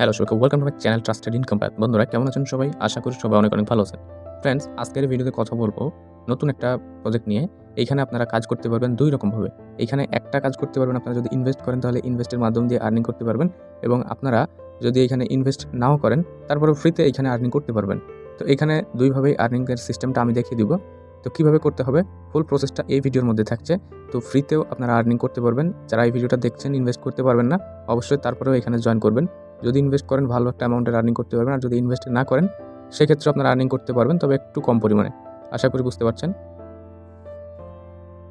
Hello সবাইকে welcome to my channel trusted income path বন্ধুরা, কেমন আছেন সবাই? আশা করি সবাই অনেক অনেক ভালো আছেন। ফ্রেন্ডস আজকের ভিডিওতে কথা বলব নতুন একটা প্রজেক্ট নিয়ে। এইখানে আপনারা কাজ করতে পারবেন দুই রকমভাবে এইখানে একটা কাজ করতে পারবেন, আপনারা যদি ইনভেস্ট করেন তাহলে ইনভেস্টের মাধ্যম দিয়ে আর্নিং করতে পারবেন এবং আপনারা যদি এখানে ইনভেস্ট নাও করেন তারপরে ফ্রিতে এখানে আর্নিং করতে পারবেন। তো এখানে দুইভাবেই আর্নিংয়ের সিস্টেমটা আমি দেখিয়ে দিব। তো কীভাবে করতে হবে? ফুল প্রসেসটা এই ভিডিওর মধ্যে থাকছে। তো ফ্রিতেও আপনারা আর্নিং করতে পারবেন। যারা এই ভিডিওটা দেখছেন ইনভেস্ট করতে পারবেন না, অবশ্যই তারপরেও এখানে জয়েন করবেন। যদি ইনভেস্ট করেন, ভালো একটা অ্যামাউন্টে আর্নিং করতে পারবেন। আর যদি ইনভেস্ট না করেন, সেক্ষেত্রে আপনারা আর্নিং করতে পারবেন, তবে একটু কম পরিমাণে। আশা করি বুঝতে পারছেন?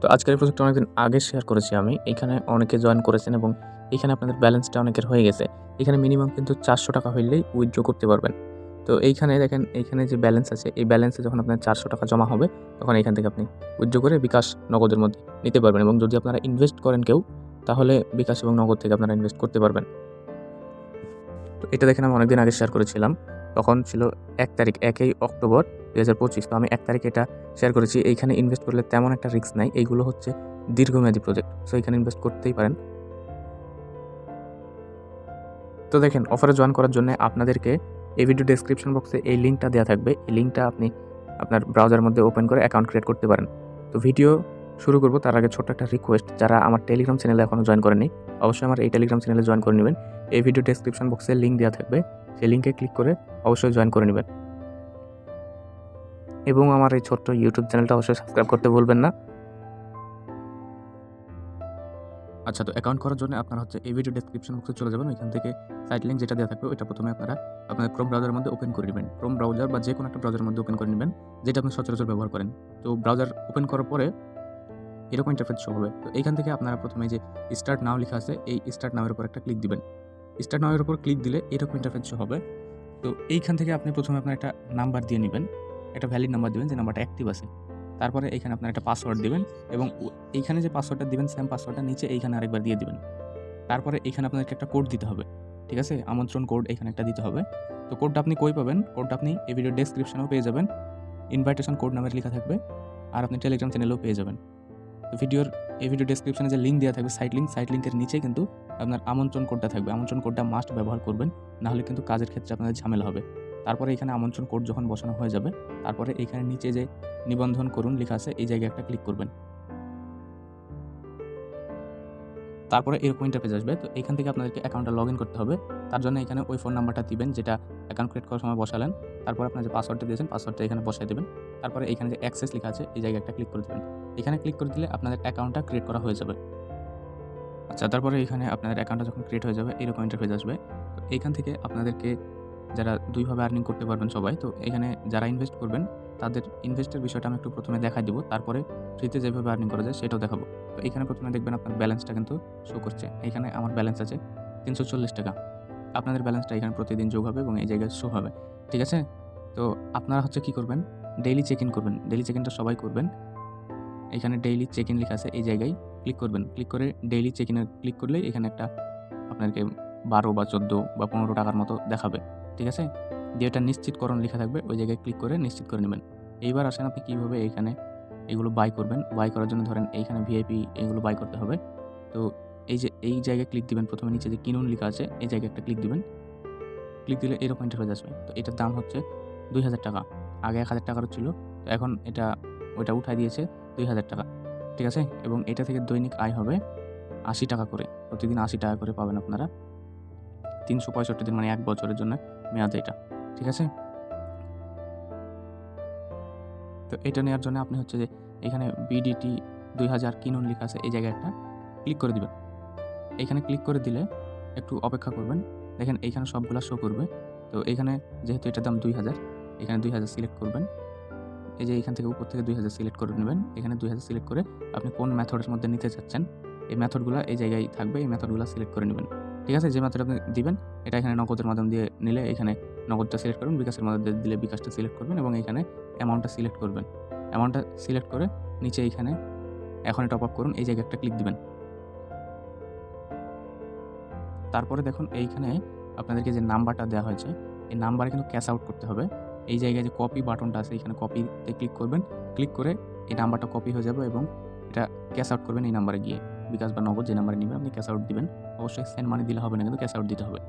তো আজকের প্রজেক্ট অনেকদিন আগে শেয়ার করেছি আমি। এখানে অনেকে জয়েন করেছেন এবং এখানে আপনাদের ব্যালেন্সটা অনেকের হয়ে গেছে। এখানে মিনিমাম কিন্তু চারশো টাকা হইলেই উইথড্র করতে পারবেন। তো এইখানে দেখেন এইখানে যে ব্যালেন্স আছে, এই ব্যালেন্সে যখন আপনার চারশো টাকা জমা হবে, তখন এখান থেকে আপনি উইথড্র করে বিকাশ নগদের মধ্যে নিতে পারবেন। এবং যদি আপনারা ইনভেস্ট করেন কেউ, তাহলে বিকাশ এবং নগদ থেকে আপনারা ইনভেস্ট করতে পারবেন। তো এটা দেখেন আমি অনেকদিন আগে শেয়ার করেছিলাম। তখন ছিল এক তারিখ, একই অক্টোবর দু হাজার পঁচিশ। তো আমি এক তারিখে এটা শেয়ার করেছি। এইখানে ইনভেস্ট করলে তেমন একটা রিস্ক নাই। এইগুলো হচ্ছে দীর্ঘমেয়াদী প্রজেক্ট সো এখানে ইনভেস্ট করতেই পারেন। তো দেখেন অফারে জয়েন করার জন্য আপনাদেরকে এই ভিডিও ডেসক্রিপশন বক্সে এই লিঙ্কটা দেওয়া থাকবে। এই লিঙ্কটা আপনি আপনার ব্রাউজার মধ্যে ওপেন করে অ্যাকাউন্ট ক্রিয়েট করতে পারেন। তো ভিডিও শুরু করব। তার আগে ছোট্ট একটা রিকোয়েস্ট যারা আমার টেলিগ্রাম চ্যানেলে এখনও জয়েন করেনি অবশ্যই আমার এই টেলিগ্রাম চ্যানেলে জয়েন করে নেবেন। এই ভিডিও ডেসক্রিপশন বক্সে লিঙ্ক দেওয়া থাকবে। সেই লিঙ্কে ক্লিক করে অবশ্যই জয়েন করে নেবেন। এবং আমার এই ছোট্ট ইউটিউব চ্যানেলটা অবশ্যই সাবস্ক্রাইব করতে ভুলবেন না। আচ্ছা তো অ্যাকাউন্ট করার জন্য আপনারা হচ্ছে এই ভিডিও ডেসক্রিপশন বক্সে চলে যাবেন। ওইখান থেকে সাইট লিঙ্ক যেটা দেওয়া থাকবে, ওইটা প্রথমে আপনারা আপনাদের ক্রোম ব্রাউজারের মধ্যে ওপেন করে নেবেন। ক্রোম ব্রাউজার বা যে কোনো একটা ব্রাউজারের মধ্যে ওপেন করে নেবেন, যেটা আপনি সচরাচর ব্যবহার করেন। তো ব্রাউজার ওপেন করার পরে এরকম ইন্টারফেস শো হবে। তো এইখান থেকে আপনারা প্রথমে যে স্টার্ট নাও লেখা আছে, এই স্টার্ট নাওয়ের উপর একটা ক্লিক দিবেন। স্টার্ট নাওয়ের উপর ক্লিক দিলে এরকম ইন্টারফেস হবে। তো এইখান থেকে আপনি প্রথমে আপনার একটা নাম্বার দিয়ে নেবেন, একটা ভ্যালিড নাম্বার দিবেন, যে নাম্বারটা অ্যাক্টিভ আছে। তারপরে এখানে আপনার একটা পাসওয়ার্ড দেবেন এবং এইখানে যে পাসওয়ার্ডটা দিবেন সেম পাসওয়ার্ডটা নিচে এইখানে আরেকবার দিয়ে দিবেন। তারপরে এখানে আপনাদেরকে একটা কোড দিতে হবে, ঠিক আছে? আমন্ত্রণ কোড এখানে একটা দিতে হবে। তো কোডটা আপনি কই পাবেন? কোডটা আপনি এই ভিডিও ডেসক্রিপশনেও পেয়ে যাবেন। ইনভাইটেশন কোড নামের লেখা থাকবে আর আপনি টেলিগ্রাম চ্যানেলেও পেয়ে যাবেন। তো ভিডিওর এই ভিডিও ডেসক্রিপশনে যে লিঙ্ক দেওয়া থাকবে সাইট লিঙ্ক সাইট লিঙ্কের নিচে কিন্তু আপনার আমন্ত্রণ কোডটা থাকবে। আমন্ত্রণ কোডটা মাস্ট ব্যবহার করবেন, নাহলে কিন্তু কাজের ক্ষেত্রে আপনাদের ঝামেলা হবে। তারপরে এখানে আমন্ত্রণ কোড যখন বসানো হয়ে যাবে, তারপরে এখানে নিচে যে নিবন্ধন করুন লেখা আছে, এই জায়গায় একটা ক্লিক করবেন। তারপরে এরকম ইন্টারফেস আসবে, তো এখান থেকে আপনাদেরকে অ্যাকাউন্টটা লগ ইন করতে হবে। তার জন্য এখানে ওই ফোন নাম্বারটা দিবেন, যেটা অ্যাকাউন্ট ক্রিয়েট করার সময় বসালেন। তারপর আপনার যে পাসওয়ার্ডটা দিয়েছেন পাসওয়ার্ডটা এখানে বসাই দেবেন। তারপরে এখানে যে অ্যাক্সেস লেখা আছে, এই জায়গায় একটা ক্লিক করে দেবেন। এখানে ক্লিক করে দিলে আপনাদের অ্যাকাউন্টটা ক্রিয়েট করা হয়ে যাবে। আচ্ছা তারপরে এখানে আপনাদের অ্যাকাউন্টটা যখন ক্রিয়েট হয়ে যাবে, এরকম ইন্টারফেস আসবে। তো এইখান থেকে আপনাদেরকে যারা দুইভাবে আর্নিং করতে পারবেন সবাই, তো এখানে যারা ইনভেস্ট করবেন, তাদের ইনভেস্টের বিষয়টা আমি একটু প্রথমে দেখাই দিব। তারপরে ফ্রিতে যেভাবে আর্নিং করা যায়, সেটাও দেখাবো। তো এখানে প্রথমে দেখবেন আপনার ব্যালেন্সটা কিন্তু শো করছে। এখানে আমার ব্যালেন্স আছে তিনশো চল্লিশ টাকা। আপনাদের ব্যালেন্সটা এখানে প্রতিদিন যোগ হবে এবং এই জায়গায় শো হবে। ঠিক আছে? তো আপনারা হচ্ছে কি করবেন? ডেইলি চেক ইন করবেন। ডেইলি চেক ইনটা সবাই করবেন। এখানে ডেইলি চেক ইন লেখা আছে এই জায়গায়। ক্লিক করবেন। ক্লিক করে ডেইলি চেক ইনে ক্লিক করলে এখানে একটা আপনাকে বারো বা চোদ্দ বা পনেরো টাকার মতো দেখাবে। ঠিক আছে? দিয়ে এটা নিশ্চিতকরণ লেখা থাকবে। ওই জায়গায় ক্লিক করে নিশ্চিত করে নেবেন। এইবার আসেন আপনি কীভাবে এইখানে এগুলো বাই করবেন। বাই করার জন্য ধরেন এইখানে ভিআইপি এগুলো বাই করতে হবে। তো এই যে, এই জায়গায় ক্লিক দিবেন। প্রথমে নিচে যে কিনুন লেখা আছে, এই জায়গায় একটা ক্লিক দিবেন। ক্লিক দিলে এরকম ইন্টারফেস আসবে। তো এটার দাম হচ্ছে দুই হাজার টাকা। আগে এক হাজার টাকারও ছিল। তো এখন এটা, ওইটা উঠাই দিয়েছে দুই হাজার টাকা। ঠিক আছে? এবং এটা থেকে দৈনিক আয় হবে আশি টাকা করে। প্রতিদিন আশি টাকা করে পাবেন আপনারা। তিনশো পঁয়ষট্টি দিন মানে এক বছরের জন্য মেয়াদ এটা। ঠিক আছে? তো এটা নেওয়ার জন্য আপনি হচ্ছে যে এখানে বিডিটি দুই হাজার কিনুন লেখা আছে এই জায়গায় একটা। ক্লিক করে দিবেন। এখানে ক্লিক করে দিলে একটু অপেক্ষা করবেন। দেখেন এইখানে সবগুলা শো করবে। তো এখানে যেহেতু এটার দাম দুই হাজার, এখানে দুই হাজার সিলেক্ট করবেন। এই যে এখান থেকে উপর থেকে দুই হাজার সিলেক্ট করে নেবেন। এখানে দুই হাজার সিলেক্ট করে আপনি কোন মেথডের মধ্যে নিতে চাচ্ছেন, এই মেথডগুলো এই জায়গায় থাকবে, এই মেথডগুলো সিলেক্ট করে নেবেন। ঠিক আছে? যে মেথড আপনি দিবেন, এটা এখানে নগদের মাধ্যম দিয়ে নিলে এখানে নগদটা সিলেক্ট করবেন, বিকাশের মাধ্যমে দিয়ে দিলে বিকাশটা সিলেক্ট করবেন এবং এখানে অ্যামাউন্টটা সিলেক্ট করবেন। অ্যামাউন্টটা সিলেক্ট করে নিচে এইখানে এখন টপ আপ করুন, এই জায়গায় একটা ক্লিক দিবেন। তারপরে দেখুন এইখানে আপনাদেরকে যে নাম্বারটা দেওয়া হয়েছে, এই নাম্বারে কিন্তু ক্যাশ আউট করতে হবে। এই জায়গায় যে কপি বাটনটা আছে, এখানে কপিতে ক্লিক করবেন। ক্লিক করে এই নাম্বারটা কপি হয়ে যাবে এবং এটা ক্যাশ আউট করবেন এই নাম্বারে গিয়ে। বিকাশ বা নগদ যে নাম্বারে নেবেন, আপনি ক্যাশ আউট দিবেন। অবশ্যই সেন্ড মানি দিলে হবে না, কিন্তু ক্যাশ আউট দিতে হবে।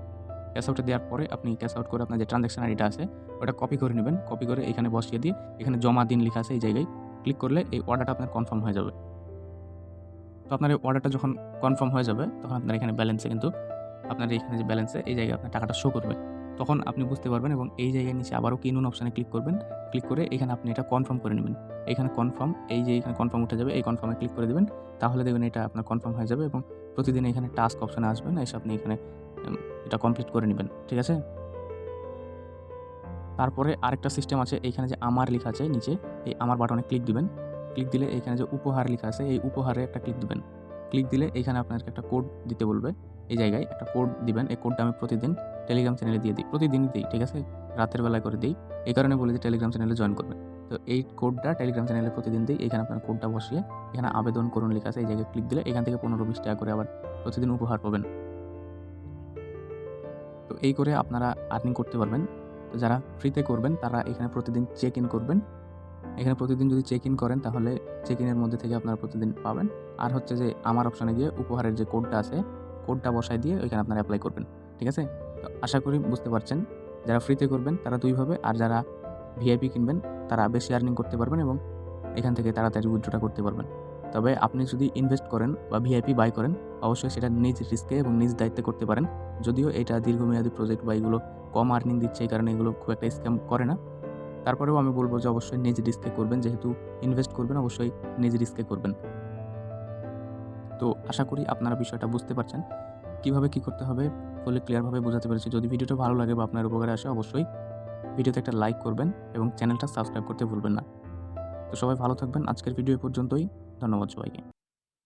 ক্যাশ আউটে দেওয়ার পরে আপনি ক্যাশ আউট করে আপনার যে ট্রানজ্যাকশন আইডিটা আছে, ওটা কপি করে নেবেন। কপি করে এখানে বসিয়ে দিয়ে এখানে জমা দিন লেখা আছে এই জায়গায়। ক্লিক করলে এই অর্ডারটা আপনার কনফার্ম হয়ে যাবে। তো আপনার এই অর্ডারটা যখন কনফার্ম হয়ে যাবে, তখন আপনার এখানে ব্যালেন্সে কিন্তু, আপনার এখানে যে ব্যালেন্সে এই জায়গায় আপনার টাকাটা শো করবে। তখন আপনি বুঝতে পারবেন এবং এই জায়গায় নিচে আবারও কিনুন অপশানে ক্লিক করবেন। ক্লিক করে এখানে আপনি এটা কনফার্ম করে নেবেন। এখানে কনফার্ম এই যে এখানে কনফার্ম উঠে যাবে, এই কনফার্মে ক্লিক করে দেবেন। তাহলে দেখবেন এটা আপনার কনফার্ম হয়ে যাবে এবং প্রতিদিন এখানে টাস্ক অপশানে আসবেন, এসে আপনি এখানে এটা কমপ্লিট করে নেবেন। ঠিক আছে? তারপরে আরেকটা সিস্টেম আছে এইখানে যে আমার লেখা আছে নিচে, এই আমার বাটনে ক্লিক দিবেন। ক্লিক দিলে এখানে যে উপহার লেখা আছে, এই উপহারে একটা ক্লিক দিবেন। ক্লিক দিলে এখানে আপনাকে একটা কোড দিতে বলবে। এই জায়গায় একটা কোড দিবেন। এই কোডটা আমি প্রতিদিন টেলিগ্রাম চ্যানেলে দিয়ে দিই। প্রতিদিনই দিই, ঠিক আছে? রাতের বেলায় করে দিই। এই কারণে বলি যে টেলিগ্রাম চ্যানেলে জয়েন করবেন। তো এই কোডটা টেলিগ্রাম চ্যানেলে প্রতিদিন দিই। এখানে আপনার কোডটা বসিয়ে এখানে আবেদন করুন লেখা আছে। এই জায়গায় ক্লিক দিলে এখান থেকে পনেরো বিশ টাকা করে আবার প্রতিদিন উপহার পাবেন। তো এই করে আপনারা আর্নিং করতে পারবেন। তো যারা ফ্রিতে করবেন, তারা এখানে প্রতিদিন চেক ইন করবেন। এখানে প্রতিদিন যদি চেক ইন করেন, তাহলে চেক ইনের মধ্যে থেকে আপনারা প্রতিদিন পাবেন। আর হচ্ছে যে আমার অপশানে গিয়ে উপহারের যে কোডটা আছে কোডটা বসায় দিয়ে ওইখানে আপনারা অ্যাপ্লাই করবেন, ঠিক আছে? তো আশা করি বুঝতে পারছেন, যারা ফ্রিতে করবেন তারা দুইভাবে আর যারা ভিআইপি কিনবেন তারা বেশি আর্নিং করতে পারবেন এবং এখান থেকে তাড়াতাড়ি উইথড্রটা করতে পারবেন। তবে আপনি যদি ইনভেস্ট করেন বা ভিআইপি বাই করেন, অবশ্যই সেটা নিজ রিস্কে এবং নিজ দায়িত্বে করতে পারেন। যদিও এটা দীর্ঘমেয়াদী প্রজেক্ট বা এগুলো কম আর্নিং দিচ্ছে, এই কারণে এগুলো খুব একটা স্ক্যাম করে না। তারপরেও আমি বলব যে অবশ্যই নিজ রিস্কে করবেন, যেহেতু ইনভেস্ট করবেন, অবশ্যই নিজ রিস্কে করবেন। তো আশা করি আপনারা বিষয়টা বুঝতে পারছেন। কীভাবে কি করতে হবে বলে ক্লিয়ারভাবে বোঝাতে পেরেছি। যদি ভিডিওটা ভালো লাগে বা আপনার উপকারে আসে, অবশ্যই ভিডিওতে একটা লাইক করবেন এবং চ্যানেলটা সাবস্ক্রাইব করতে ভুলবেন না। তো সবাই ভালো থাকবেন। আজকের ভিডিও পর্যন্তই। ধন্যবাদ সবাইকে।